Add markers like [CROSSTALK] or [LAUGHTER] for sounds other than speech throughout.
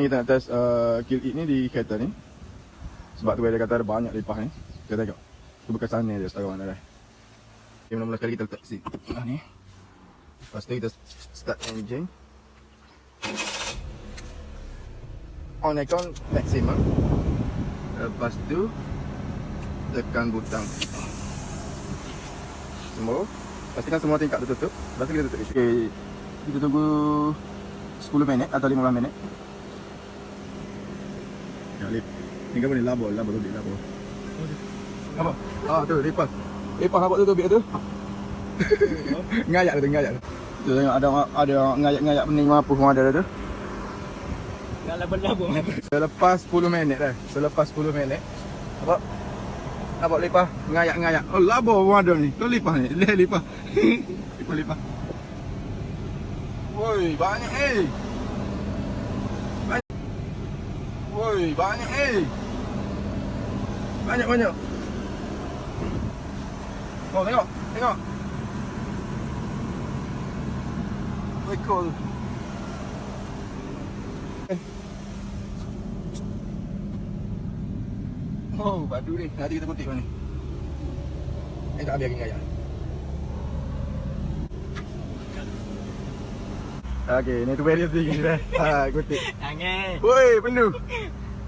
Ni kita nak test uh, kill it ni di kereta ni. Sebab tu dia kata ada banyak lipas ni. Kita tengok. Tu bukan sana dia setara mana dah. Okay, mula-mula sekali kita letak seat tengah ni. Lepas tu kita start engine. On aircon maximum. Lepas tu tekan butang. Semua. Pastikan semua tingkap tertutup. Lepas tu kita tutup. Okay. Kita tunggu 10 minit atau 15 minit. Ya, lip. Ni kan boleh labor, labor tubik labor. Apa? Ah, tu lipas. Lipas nampak tu tubik tu. ngayak tu, ngayak tu. Tu [LAUGHS] tengok ada ada ngayak-ngayak pening apa pun ada tu. Nak labur-labur. Selepas 10 minit dah. Selepas 10 minit. Nampak? Nampak lipas ngayak-ngayak. Oh, labor pun ada ni. Tu lipas ni. Lihat lipas. [LAUGHS] lipas lipas. Woi, banyak eh. Banyak. Banyak eh. Banyak banyak. Oh, tengok. Tengok. Woi, cool. Oh, padu ni. Nanti kita kutip ni. Eh, tak biarin gaya. Okey, ni tu barrier sedikit dah. Ha, kutip. Angin. Woi, penuh.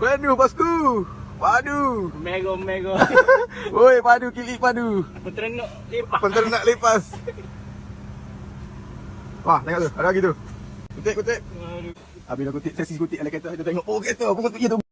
Penuh, bosku. Padu. Mego, mego. Woi, [LAUGHS] padu, kilik padu. Peternak lipas. Penternak lepas. Wah, tengok tu. Ada lagi tu. Kutip, kutip. Aduh. Habis dah kutip, sesi kutip dalam kereta. Kita tengok, oh kereta, apa kutip tu?